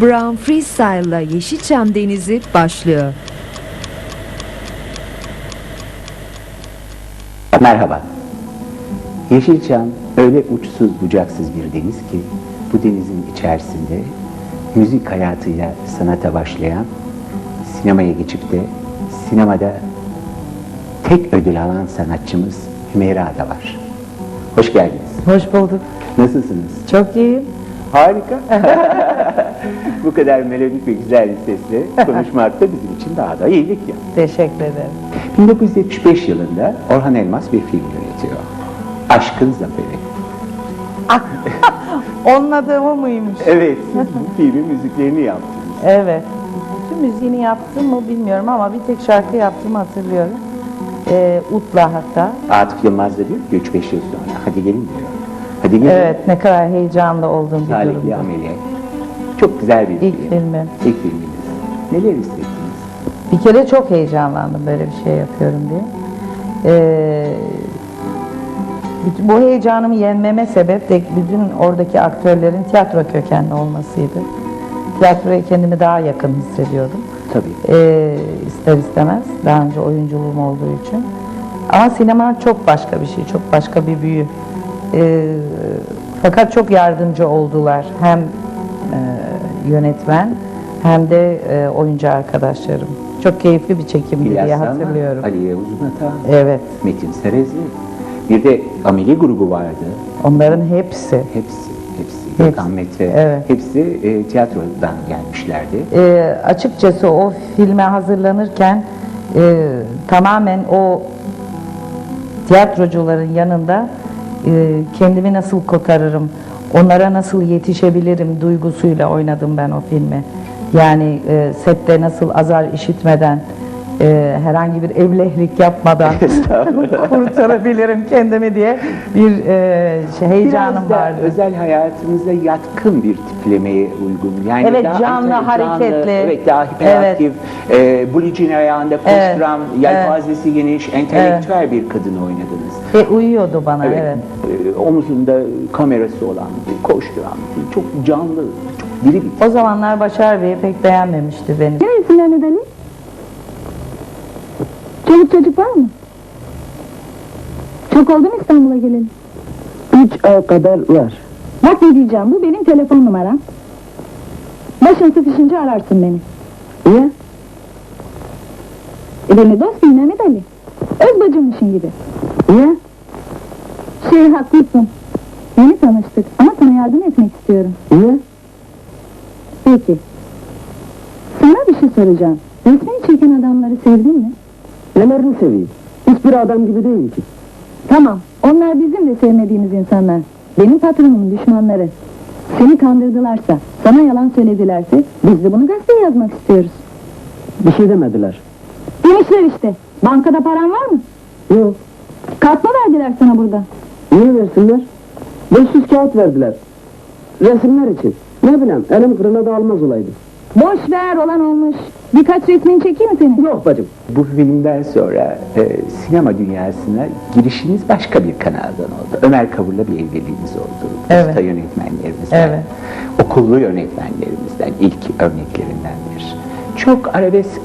Brown Freestyle'la Yeşilçam Denizi başlıyor. Merhaba. Yeşilçam öyle uçsuz bucaksız bir deniz ki bu denizin içerisinde müzik hayatıyla sanata başlayan, sinemaya geçip de sinemada tek ödül alan sanatçımız Hümeyra da var. Hoş geldiniz. Hoş bulduk. Nasılsınız? Çok iyiyim. Harika. bu kadar melodik ve güzel bir sesle konuşmak da bizim için daha da iyilik ya. Teşekkür ederim. 1975 yılında Orhan Elmas bir film yönetiyor. Aşkın Zaferi. Onun adı o muymuş? Evet, siz bu filmin müziklerini yaptınız. Evet. Bütün müziğini yaptım mı bilmiyorum ama bir tek şarkı yaptığımı hatırlıyorum. Ee, Utla hatta. Atıf Yılmaz da diyor ki 3-5 yıl sonra hadi gelin diyor. Hadi gelin. Evet ne kadar heyecanlı olduğum bir Salihli durumdu. Ameliye. Çok güzel bir İlk film. filmim. İlk filminiz. Neler hissettiniz? Bir kere çok heyecanlandım böyle bir şey yapıyorum diye. Ee, bu heyecanımı yenmeme sebep de bütün oradaki aktörlerin tiyatro kökenli olmasıydı. Tiyatroya kendimi daha yakın hissediyordum. Tabii. Ee, ister istemez daha önce oyunculuğum olduğu için. Ama sinema çok başka bir şey, çok başka bir büyü. Ee, fakat çok yardımcı oldular hem e, yönetmen hem de e, oyuncu arkadaşlarım. Çok keyifli bir çekimdi diye İlyas Salman, hatırlıyorum. Ali Yavuz Nata, Evet, Metin Serezli. Bir de Ameli grubu vardı. onların hepsi. Hepsi, hepsi. Gökhan Mete. evet. Hepsi e, tiyatrodan gelmişlerdi. Ee, açıkçası o filme hazırlanırken e, tamamen o tiyatrocuların yanında e, kendimi nasıl kotarırım, onlara nasıl yetişebilirim duygusuyla oynadım ben o filmi. Yani e, sette nasıl azar işitmeden, e, herhangi bir evlehlik yapmadan kurtarabilirim kendimi diye bir e, şey, heyecanım Biraz da vardı. özel hayatınıza yatkın bir tiplemeye uygun. Yani Evet, daha canlı, canlı, hareketli. evet, daha hiperaktif, e, Bulic'in ayağında Evet, postram, yelpazesi geniş, entelektüel bir kadın oynadınız. Ve uyuyordu bana Evet, evet. e, omuzunda kamerası olan, koşturan, çok canlı, çok diri bir O zamanlar Başar Bey pek beğenmemişti beni. Neresin Mehmet Ali? Çoluk çocuk var mı? Çok oldu mu İstanbul'a gelin? Üç ay kadar var. Bak ne diyeceğim, bu benim telefon numaram. Başın sıkışınca ararsın beni. Niye? E beni dost bil Mehmet Ali. Öz bacımmışın gibi. Niye? Şey haklısın. Yeni tanıştık ama sana yardım etmek istiyorum. Niye? Peki. Sana bir şey soracağım. Resmini çeken adamları sevdin mi? Nelerini seveyim? Hiçbir adam gibi değil ki. Tamam. Onlar bizim de sevmediğimiz insanlar. Benim patronumun düşmanları. Seni kandırdılarsa, sana yalan söyledilerse biz de bunu gazeteye yazmak istiyoruz. Bir şey demediler. Demişler işte. Bankada paran var mı? Yok. Kart mı verdiler sana burada? Niye versinler? 500 kağıt verdiler. Resimler için. Ne bileyim elim kırına da almaz olaydı. Boş ver olan olmuş. Birkaç resmini çekeyim mi senin? Yok bacım. Bu filmden sonra e, sinema dünyasına girişiniz başka bir kanaldan oldu. Ömer Kavur'la bir evliliğiniz oldu. Evet. Usta yönetmenlerimizden, Evet. okullu yönetmenlerimizden ilk örneklerindendir. Çok arabesk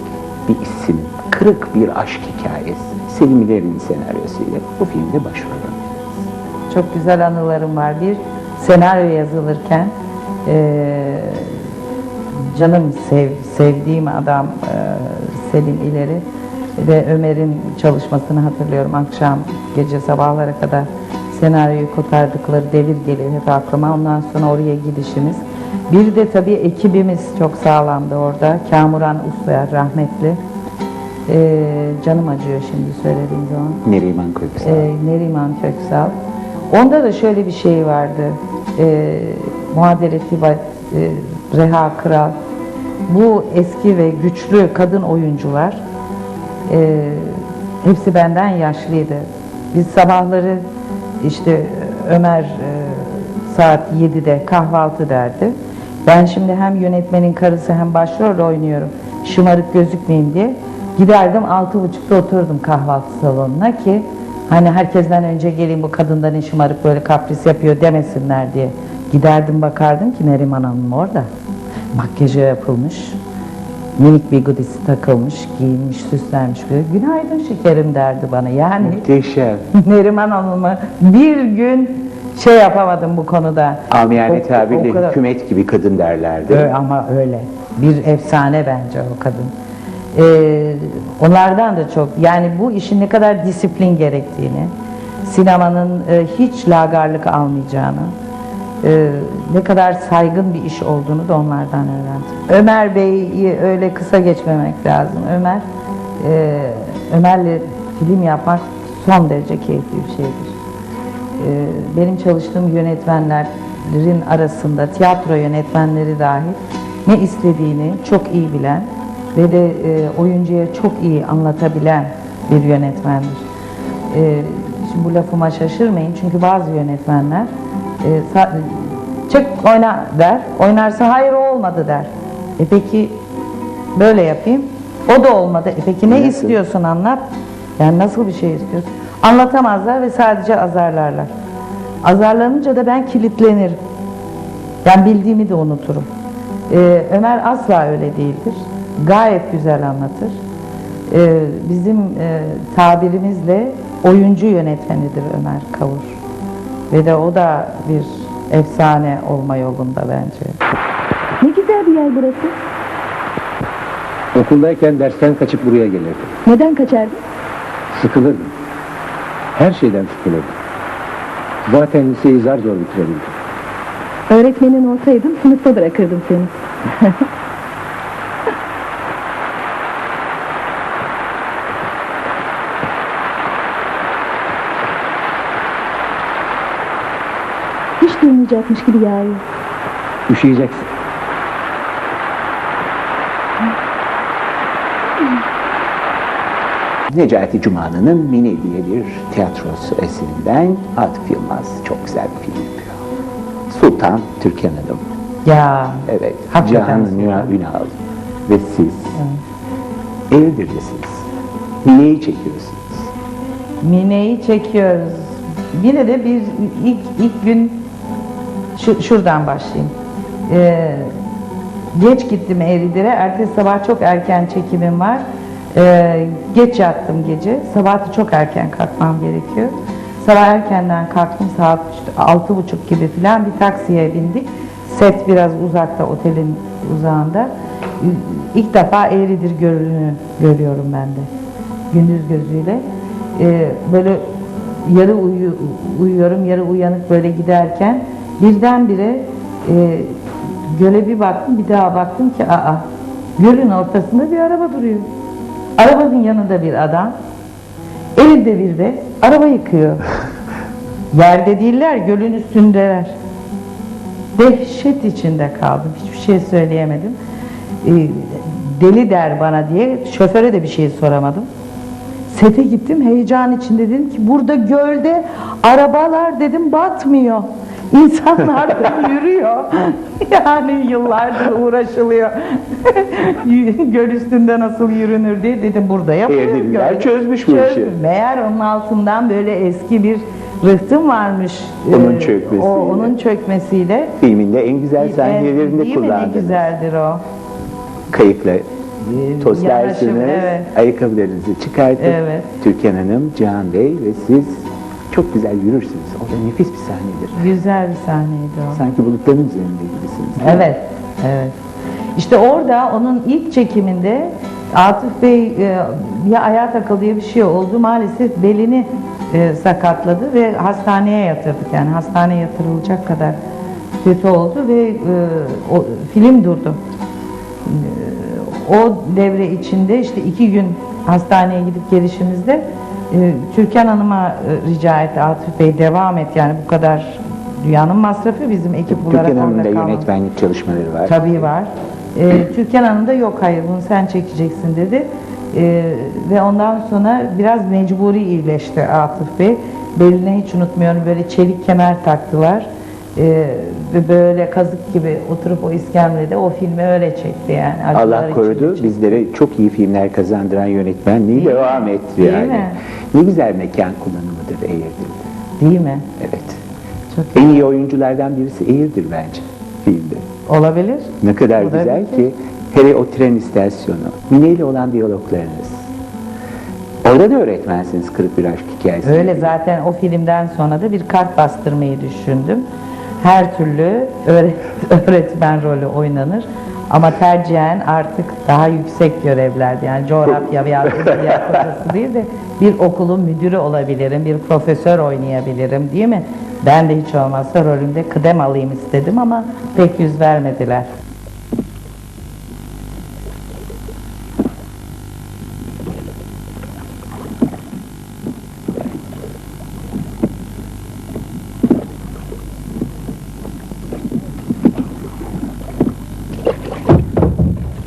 bir isim, kırık bir aşk hikayesi. Selim İler'in senaryosuyla bu filmde başrol oynadınız. Çok güzel anılarım var. Bir senaryo yazılırken eee, canım sev, sevdiğim adam eee, Selim İleri ve Ömer'in çalışmasını hatırlıyorum. Akşam gece sabahlara kadar senaryoyu kotardıkları devir geliyor hep aklıma. Ondan sonra oraya gidişimiz. Bir de tabii ekibimiz çok sağlamdı orada. Kamuran Usluer rahmetli. Ee, canım acıyor şimdi söylediğim zaman. Neriman Köksal. Ee, Neriman Köksal. Onda da şöyle bir şey vardı. Ee, Muadele Tibat, e, Reha Kral. Bu eski ve güçlü kadın oyuncular e, hepsi benden yaşlıydı. Biz sabahları işte Ömer e, saat 7'de kahvaltı derdi. Ben şimdi hem yönetmenin karısı hem başrol oynuyorum. Şımarık gözükmeyeyim diye. Giderdim altı buçukta otururdum kahvaltı salonuna ki hani herkesten önce geleyim bu kadında ne şımarık böyle kapris yapıyor demesinler diye. Giderdim bakardım ki Neriman Hanım orada. Makyajı yapılmış. Minik bir gudisi takılmış, giyinmiş, süslenmiş. Böyle, Günaydın şekerim derdi bana. Yani Muhteşem. Neriman Hanım'ı bir gün şey yapamadım bu konuda. Amiyane O- tabirle o kadar- hükümet gibi kadın derlerdi. Ö- ama öyle. Bir efsane bence o kadın. Ee, onlardan da çok. Yani bu işin ne kadar disiplin gerektiğini, sinemanın e, hiç lagarlık almayacağını, e, ne kadar saygın bir iş olduğunu da onlardan öğrendim. Ömer Bey'i öyle kısa geçmemek lazım. Ömer, e, Ömer'le film yapmak son derece keyifli bir şeydir. Ee, benim çalıştığım yönetmenlerin arasında tiyatro yönetmenleri dahil ne istediğini çok iyi bilen ve de e, oyuncuya çok iyi anlatabilen bir yönetmendir. Ee, şimdi bu lafıma şaşırmayın çünkü bazı yönetmenler e, çık oyna der, oynarsa hayır o olmadı der. E peki böyle yapayım, o da olmadı. E peki ne istiyorsun anlat. Yani nasıl bir şey istiyorsun? Anlatamazlar ve sadece azarlarlar. Azarlanınca da ben kilitlenirim. Yani bildiğimi de unuturum. Ee, Ömer asla öyle değildir. Gayet güzel anlatır. Ee, bizim e, tabirimizle oyuncu yönetmenidir Ömer Kavur. Ve de o da bir efsane olma yolunda bence. Ne güzel bir yer burası. Okuldayken dersten kaçıp buraya gelirdim. Neden kaçardın? Sıkılırdım. Her şeyden sıkılırdım. Zaten liseyi zar zor bitirebildim. Öğretmenin olsaydım sınıfta bırakırdım seni. Hiç durmayacakmış gibi yağıyor. Üşüyeceksin. Necati Cuma'nın Mini diye bir tiyatrosu eserinden Atıf Yılmaz çok güzel bir film yapıyor. Sultan Türkan Hanım. Ya Evet. Hakikaten Cihan. Ünal, ve siz Eğirdirlisiniz. Mine'yi çekiyorsunuz. Mine'yi çekiyoruz. Yine de bir ilk ilk gün şu, şuradan başlayayım. Ee, geç gittim Eğridir'e. Ertesi sabah çok erken çekimim var. Ee, geç yattım gece. Sabah çok erken kalkmam gerekiyor. Sabah erkenden kalktım saat altı buçuk gibi falan bir taksiye bindik. Set biraz uzakta otelin uzağında. İlk defa Eğridir Gölü'nü görüyorum ben de. Gündüz gözüyle. Ee, böyle yarı uyu, uyuyorum, yarı uyanık böyle giderken birdenbire e, göle bir baktım, bir daha baktım ki aa, gölün ortasında bir araba duruyor. Arabanın yanında bir adam, elinde bir de araba yıkıyor. Yerde değiller, gölün üstündeler. Dehşet içinde kaldım, hiçbir şey söyleyemedim. Ee, deli der bana diye şoföre de bir şey soramadım. Sete gittim heyecan içinde dedim ki burada gölde arabalar dedim batmıyor. İnsanlar da yürüyor. Yani yıllardır uğraşılıyor. Göl üstünde nasıl yürünür diye dedim burada yapılıyor. Eğrililer gölde. çözmüş bu işi. Meğer onun altından böyle eski bir rıhtım varmış. Onun Ee, çökmesiyle. O, onun çökmesiyle. Filminde en güzel sahnelerinde Değil mi ne kullandınız. güzeldir o. Kayıkla Yanaşım, toslersiniz, evet. ayakkabılarınızı çıkartıp Evet. Türkan Hanım, Cihan Bey ve siz çok güzel yürürsünüz. O da nefis bir sahnedir. Güzel bir sahneydi o. Sanki bulutların üzerinde gibisiniz. Evet, evet. İşte orada onun ilk çekiminde Atıf Bey e, ya ayağa takıldı diye bir şey oldu. Maalesef belini e, sakatladı ve hastaneye yatırdık. Yani hastaneye yatırılacak kadar kötü oldu ve e, o film durdu. O devre içinde işte iki gün hastaneye gidip gelişimizde Türkan Hanım'a e, rica etti Atıf Bey devam et yani bu kadar dünyanın masrafı bizim ekip olarak Türkan Hanım'ın orada da kalmamız. yönetmenlik çalışmaları var. Tabii var. Ee, Türkan Hanım da yok hayır bunu sen çekeceksin dedi. Ee, ve ondan sonra biraz mecburi iyileşti Atıf Bey. Beline hiç unutmuyorum böyle çelik kemer taktılar. Ee, böyle kazık gibi oturup o iskemlede o filmi öyle çekti yani. Allah korudu bizlere çok iyi filmler kazandıran yönetmenliği Değil mi? devam etti Değil yani. mi? Ne güzel mekan kullanımıdır Eğirdir'de. Değil mi? Evet. Çok En iyi oyunculardan birisi Eğirdir bence filmde. olabilir. Ne kadar Olabilir. güzel ki hele o tren istasyonu, Mine ile olan diyaloglarınız. Orada da öğretmensiniz Kırık Bir Aşk Hikayesi. Öyle zaten o filmden sonra da bir kart bastırmayı düşündüm. Her türlü öğret- öğretmen rolü oynanır. Ama tercihen artık daha yüksek görevlerde yani coğrafya veya edebiyat hocası değil de bir okulun müdürü olabilirim, bir profesör oynayabilirim değil mi? Ben de hiç olmazsa rolümde kıdem alayım istedim ama pek yüz vermediler.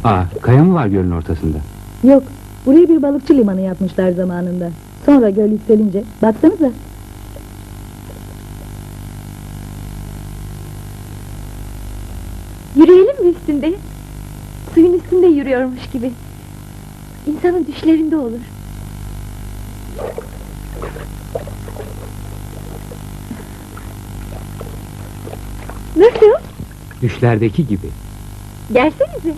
Aa, kaya mı var gölün ortasında? Yok, buraya bir balıkçı limanı yapmışlar zamanında. Sonra göl yükselince, baksanıza. Yürüyelim mi üstünde? Suyun üstünde yürüyormuş gibi. İnsanın düşlerinde olur. Nasıl? Düşlerdeki gibi. Gelsenize.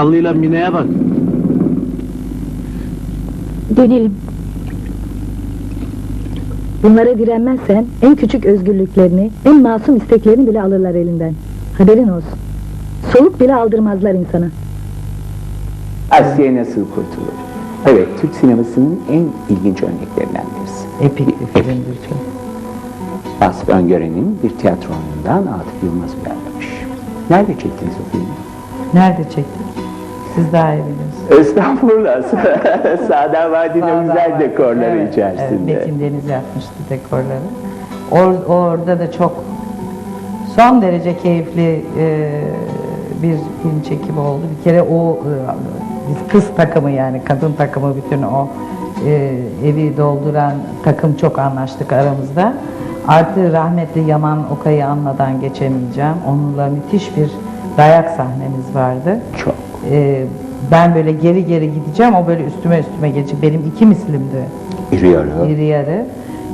Sakallıyla Mine'ye bak. Dönelim. Bunlara direnmezsen en küçük özgürlüklerini, en masum isteklerini bile alırlar elinden. Haberin olsun. Soluk bile aldırmazlar insana. Asiye nasıl kurtulur? Evet, Türk sinemasının en ilginç örneklerinden birisi. Epik bir filmdir çok. Vasıf Öngören'in bir tiyatro oyunundan Atıf Yılmaz uyarlamış. Nerede çektiniz o filmi? Nerede çektik? Siz daha iyi bilirsiniz. Estağfurullah. Sağda Vadi'nin güzel dekorları Evet, içerisinde. Evet, Metin Deniz yapmıştı dekorları. Or, orada da çok son derece keyifli e, bir film çekimi oldu. Bir kere o e, kız takımı yani kadın takımı bütün o e, evi dolduran takım çok anlaştık aramızda. Artı rahmetli Yaman Okay'ı anmadan geçemeyeceğim. Onunla müthiş bir dayak sahnemiz vardı. Çok. Ee, ben böyle geri geri gideceğim, o böyle üstüme üstüme gelecek. Benim iki mislimdi İri yarı. iri yarı.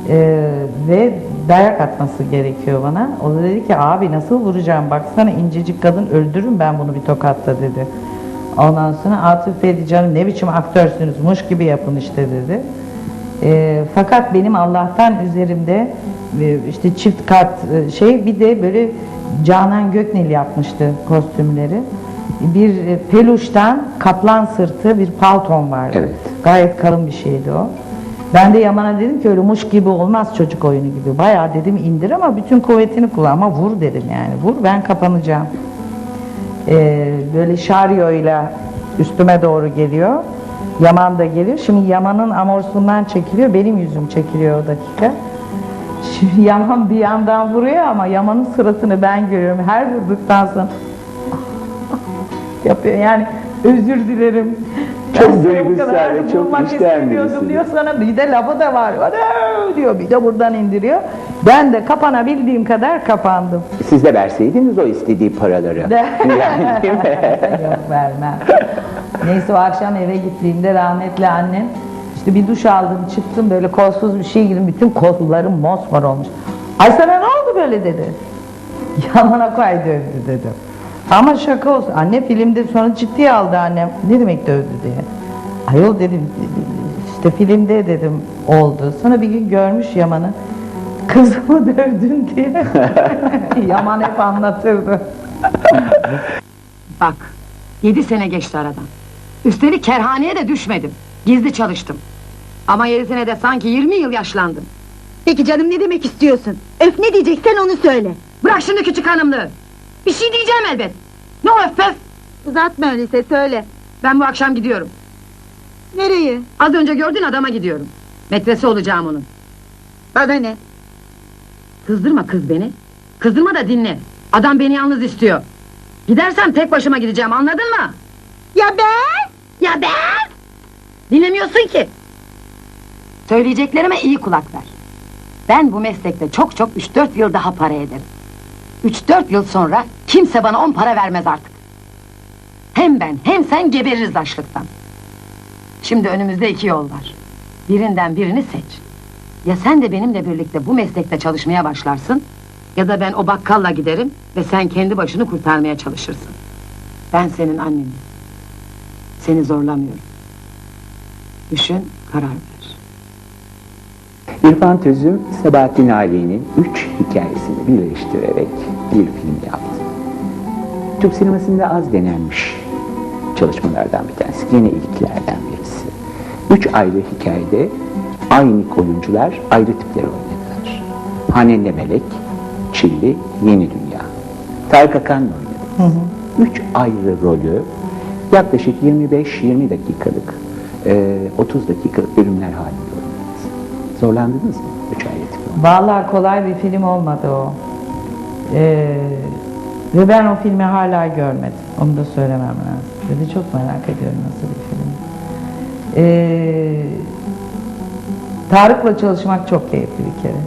Ee, ve dayak atması gerekiyor bana. O da dedi ki abi nasıl vuracağım baksana incecik kadın öldürürüm ben bunu bir tokatla dedi. Ondan sonra Atıf Bey dedi, canım ne biçim aktörsünüz muş gibi yapın işte dedi. Ee, fakat benim Allah'tan üzerimde e, işte çift kat e, şey bir de böyle Canan Göknil yapmıştı kostümleri. Bir e, peluştan kaplan sırtı bir palton vardı. Evet. Gayet kalın bir şeydi o. Ben de Yaman'a dedim ki öyle muş gibi olmaz çocuk oyunu gibi. Bayağı dedim indir ama bütün kuvvetini kullan ama vur dedim yani. Vur ben kapanacağım. Ee, böyle şaryoyla üstüme doğru geliyor. Yaman da geliyor. Şimdi Yaman'ın amorsundan çekiliyor. Benim yüzüm çekiliyor o dakika. Şimdi Yaman bir yandan vuruyor ama Yaman'ın suratını ben görüyorum. Her vurduktan sonra yapıyor. Yani özür dilerim. Çok duygusal ve çok istemiyordum birisi. diyor. Sana bir de lafı da var. "Ana!" diyor. Bir de buradan indiriyor. Ben de kapanabildiğim kadar kapandım. Siz de verseydiniz o istediği paraları. yani değil mi? Yok vermem. Neyse o akşam eve gittiğimde rahmetli annem işte bir duş aldım çıktım böyle kolsuz bir şey girdim bütün kollarım mosmor olmuş. Ay sana ne oldu böyle dedi. Yamana koy dövdü dedim. Ama şaka olsun. Anne filmde sonra ciddiye aldı annem. Ne demek dövdü diye. Ayol dedim işte filmde dedim oldu. Sonra bir gün görmüş Yaman'ı. Kızımı dövdün diye. Yaman hep anlatırdı. Bak, yedi sene geçti aradan. Üstelik kerhaneye de düşmedim. Gizli çalıştım. Ama yedi senede sanki 20 yıl yaşlandım. Peki canım ne demek istiyorsun? Öf ne diyeceksen onu söyle. Bırak şimdi küçük hanımlığı. Bir şey diyeceğim elbet. Ne o öf pöf? Uzatma öyleyse söyle. Ben bu akşam gidiyorum. Nereye? Az önce gördüğün adama gidiyorum. Metresi olacağım onun. Bana ne? Kızdırma kız beni. Kızdırma da dinle. Adam beni yalnız istiyor. Gidersem tek başıma gideceğim anladın mı? Ya ben? Ya ben? Dinlemiyorsun ki. Söyleyeceklerime iyi kulak ver. Ben bu meslekte çok çok üç dört yıl daha para ederim. Üç dört yıl sonra kimse bana on para vermez artık. Hem ben hem sen gebeririz açlıktan. Şimdi önümüzde iki yol var. Birinden birini seç. Ya sen de benimle birlikte bu meslekte çalışmaya başlarsın... ...ya da ben o bakkalla giderim ve sen kendi başını kurtarmaya çalışırsın. Ben senin annenim. Seni zorlamıyorum. Düşün, karar ver. İrfan Tözüm, Sabahattin Ali'nin üç hikayesini birleştirerek bir film yaptı. Türk sinemasında az denenmiş çalışmalardan bir tanesi, yine ilklerden birisi. Üç ayrı hikayede aynı oyuncular ayrı tipler oynadılar. Hanende Melek, Çilli, Yeni Dünya. Tarık Akan'la oynadı. Üç ayrı rolü yaklaşık 25-20 dakikalık, e, 30 dakikalık bölümler halinde oynadınız. Zorlandınız mı? Üç ayrı tip Vallahi kolay bir film olmadı o. Ee, ve ben o filmi hala görmedim. Onu da söylemem lazım. Ve çok merak ediyorum nasıl bir film. Ee, Tarık'la çalışmak çok keyifli bir kere.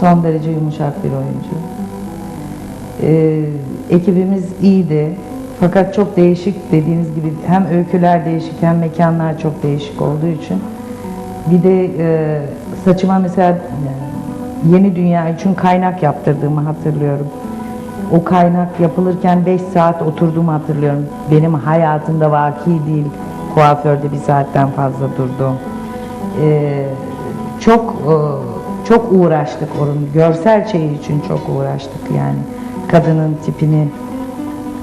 Son derece yumuşak bir oyuncu. Ee, ekibimiz iyiydi. Fakat çok değişik dediğiniz gibi hem öyküler değişik hem mekanlar çok değişik olduğu için bir de e, saçıma mesela yeni dünya için kaynak yaptırdığımı hatırlıyorum. O kaynak yapılırken 5 saat oturduğumu hatırlıyorum. Benim hayatımda vaki değil. Kuaförde bir saatten fazla durdum. E, çok e, çok uğraştık onun görsel şeyi için çok uğraştık yani kadının tipini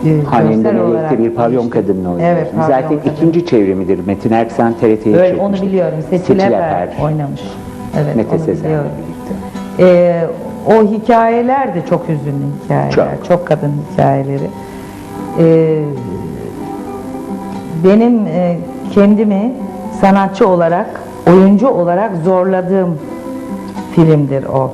e, görsel Melek'te olarak bir pavyon kadınla oynuyorsunuz. Evet, Zaten kadın. ikinci çevrimidir. Metin Erksan TRT'ye Öyle, onu biliyorum. Seçil Efer oynamış. Evet, Mete onu biliyorum. birlikte. Ee, o hikayeler de çok hüzünlü hikayeler. Çok. Çok, kadın hikayeleri. Ee, benim e, kendimi sanatçı olarak, oyuncu olarak zorladığım filmdir o.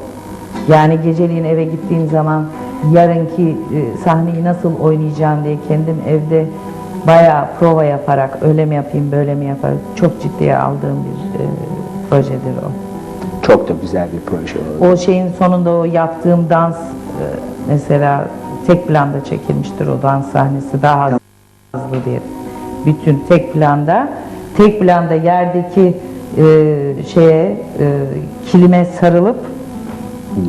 Yani geceliğin eve gittiğim zaman yarınki e, sahneyi nasıl oynayacağım diye kendim evde bayağı prova yaparak öyle mi yapayım böyle mi yaparım çok ciddiye aldığım bir e, projedir o. Çok da güzel bir proje oldu. O şeyin sonunda o yaptığım dans e, mesela tek planda çekilmiştir o dans sahnesi daha hızlı diye. Bütün tek planda tek planda yerdeki e, şeye e, kilime sarılıp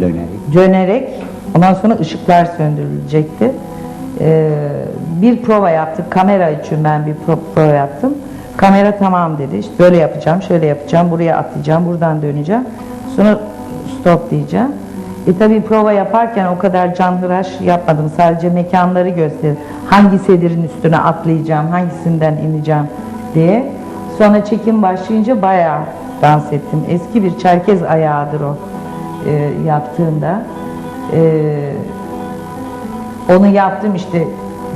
Dönerek. dönerek ondan sonra ışıklar söndürülecekti. Ee, bir prova yaptık. Kamera için ben bir pro- prova yaptım. Kamera tamam dedi. İşte böyle yapacağım, şöyle yapacağım, buraya atlayacağım, buradan döneceğim. Sonra stop diyeceğim. E tabi prova yaparken o kadar canhıraş yapmadım. Sadece mekanları göster. Hangi sedirin üstüne atlayacağım, hangisinden ineceğim diye. Sonra çekim başlayınca bayağı dans ettim. Eski bir Çerkez ayağıdır o e, yaptığında. E, onu yaptım işte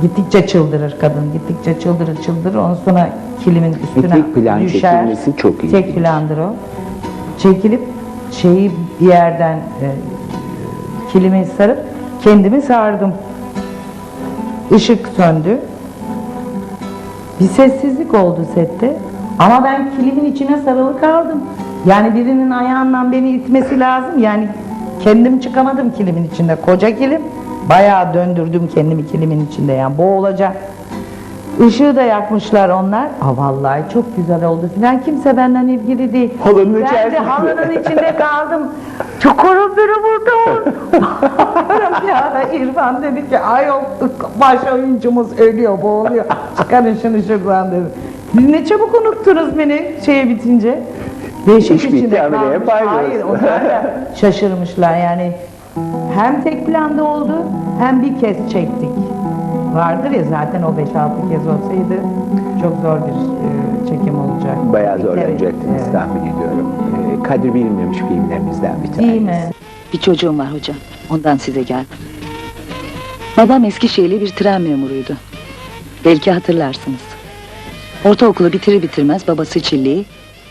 gittikçe çıldırır kadın, gittikçe çıldırır çıldırır. Ondan sonra kilimin üstüne tek plan düşer. çekilmesi çok Tek ilginç. plandır o. Çekilip şeyi bir yerden e, kilimi sarıp kendimi sardım. Işık söndü. Bir sessizlik oldu sette. Ama ben kilimin içine sarılı kaldım. Yani birinin ayağından beni itmesi lazım. Yani kendim çıkamadım kilimin içinde. Koca kilim. Bayağı döndürdüm kendimi kilimin içinde. Yani boğulacak. Işığı da yakmışlar onlar. Aa, vallahi çok güzel oldu filan. Kimse benden ilgili değil. Halının ben de içerisinde. halının içinde kaldım. Çokorum beni vurdu. ya İrfan dedi ki ay baş oyuncumuz ölüyor boğuluyor. Çıkarın şunu şuradan dedi. Siz ne çabuk unuttunuz beni şeye bitince. Değişik İş bitti, paydos. Hayır onlar da şaşırmışlar yani. Hem tek planda oldu hem bir kez çektik. Vardır ya zaten o 5-6 kez olsaydı çok zor bir e, çekim olacak. Bayağı zorlanacaktınız Evet. tahmin ediyorum. Ee, kadri bilinmemiş filmlerimizden bir tanesi. Değil mi? Bir çocuğum var hocam. Ondan size geldim. Babam Eskişehirli bir tren memuruydu. Belki hatırlarsınız. Ortaokulu bitirir bitirmez babası Çilli'yi,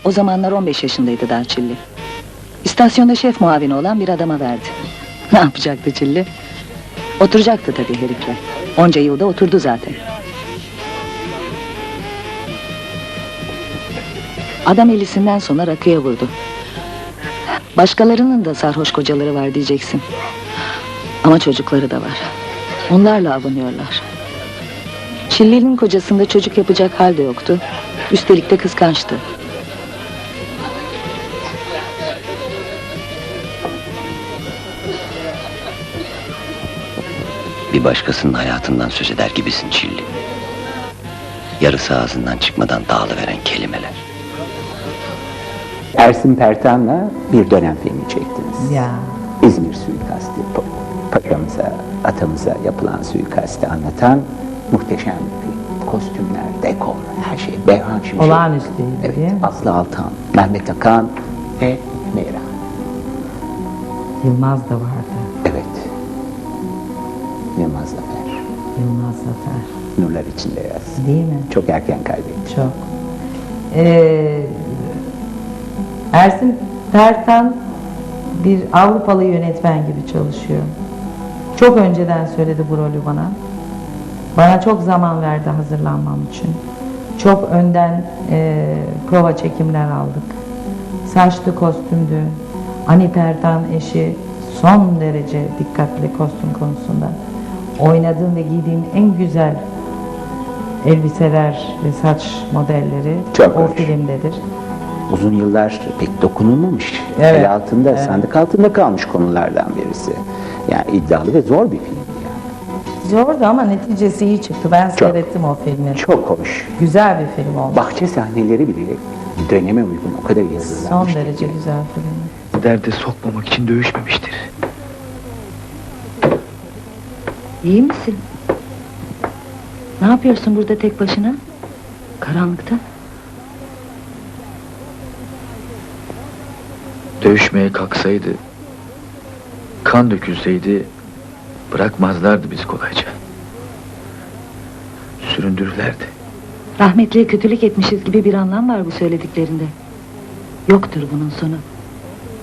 o zamanlar 15 yaşındaydı daha Çilli. İstasyonda şef muavini olan bir adama verdi. Ne yapacaktı Çilli? Oturacaktı tabii herifle. Onca yılda oturdu zaten. Adam elisinden sonra rakıya vurdu. Başkalarının da sarhoş kocaları var diyeceksin. Ama çocukları da var. Onlarla avunuyorlar. Çilli'nin kocasında çocuk yapacak hal de yoktu. Üstelik de kıskançtı. Bir başkasının hayatından söz eder gibisin Çilli. Yarısı ağzından çıkmadan dağılıveren kelimeler. Ersin Pertan'la bir dönem filmi çektiniz. Ya. İzmir suikasti. Pa- Paşamıza, atamıza yapılan suikasti anlatan muhteşem bir film. Kostümler, dekor, her şey. Beyhan Şimşek. Olağanüstüydü Evet, değil mi? Aslı Altan, Mehmet Akan ve Meyra. Yılmaz da vardı. Yılmaz Zafer. Yılmaz Zafer. Nurlar içinde yaz. Değil mi? Çok erken kaybettik. Çok. Ee, Ersin Pertan bir Avrupalı yönetmen gibi çalışıyor. Çok önceden söyledi bu rolü bana. Bana çok zaman verdi hazırlanmam için. Çok önden e, prova çekimler aldık. Saçlı kostümdü. Ani Pertan eşi son derece dikkatli kostüm konusunda. Oynadığım ve giydiğim en güzel elbiseler ve saç modelleri Çok o hoş. filmdedir. Uzun yıllar pek dokunulmamış. Evet, El altında, evet. sandık altında kalmış konulardan birisi. Yani iddialı ve zor bir film. Zordu ama neticesi iyi çıktı. Ben Çok. seyrettim o filmi. Çok hoş. Güzel bir film oldu. Bahçe sahneleri bile döneme uygun o kadar yazılmış. Son ki. derece güzel film. Derde sokmamak için dövüşmemiştir. İyi misin? Ne yapıyorsun burada tek başına? Karanlıkta. Dövüşmeye kalksaydı, kan dökülseydi bırakmazlardı bizi kolayca. Süründürürlerdi. Rahmetliye kötülük etmişiz gibi bir anlam var bu söylediklerinde. Yoktur bunun sonu.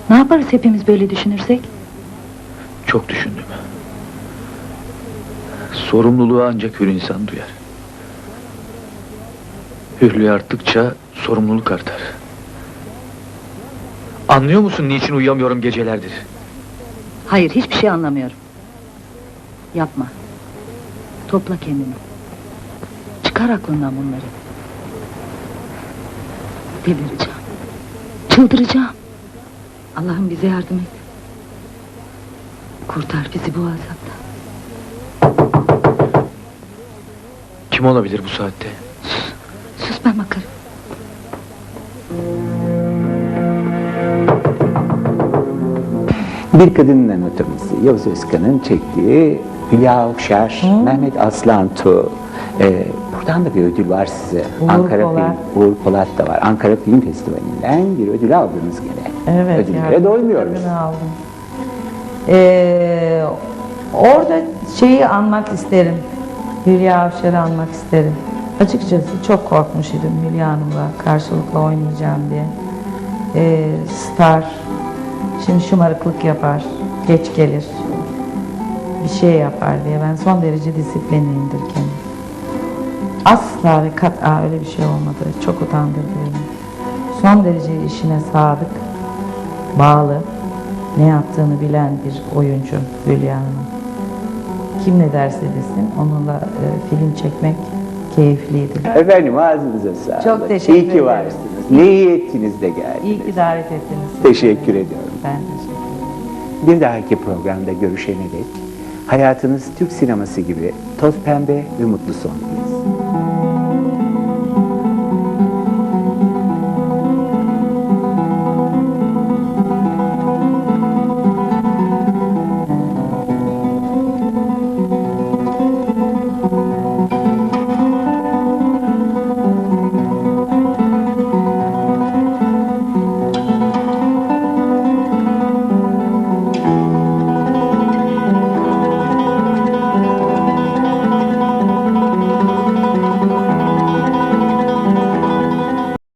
Ne yaparız hepimiz böyle düşünürsek? Çok düşündüm. Sorumluluğu ancak hür insan duyar. Hürlüğü arttıkça sorumluluk artar. Anlıyor musun niçin uyuyamıyorum gecelerdir? Hayır, hiçbir şey anlamıyorum. Yapma. Topla kendini. Çıkar aklından bunları. Delireceğim. Çıldıracağım. Allah'ım bize yardım et. Kurtar bizi bu azaptan. Kim olabilir bu saatte? Sus ben bakarım. Bir Kadının Anatomisi, Yavuz Özkan'ın çektiği Hülya Avşar, Mehmet Aslan Tuğ. Ee, buradan da bir ödül var size. Uğur Ankara Polat. Film, Uğur Polat da var. Ankara Film Festivali'nden bir ödül aldınız gene. Evet. Ödüllere yardım doymuyoruz. aldım. Ee, orada şeyi anmak isterim. Hülya Avşar'ı anmak isterim. Açıkçası çok korkmuş idim Hülya Hanım'la karşılıklı oynayacağım diye. Ee, star. Şimdi şımarıklık yapar. Geç gelir. Bir şey yapar diye. Ben son derece disiplinliyimdir kendim. Asla ve kat'a öyle bir şey olmadı. Çok utandırdı beni. Son derece işine sadık, bağlı, ne yaptığını bilen bir oyuncu Hülya Hanım. Kim ne derse desin onunla e, film çekmek keyifliydi. Efendim ağzınıza sağlık. Çok teşekkür İyi ki ederim. varsınız. Ne iyi ettiniz de geldiniz. İyi ki davet ettiniz. Teşekkür ediyorum. Ben teşekkür ederim. Bir dahaki programda görüşene dek hayatınız Türk sineması gibi toz pembe ve mutlu son.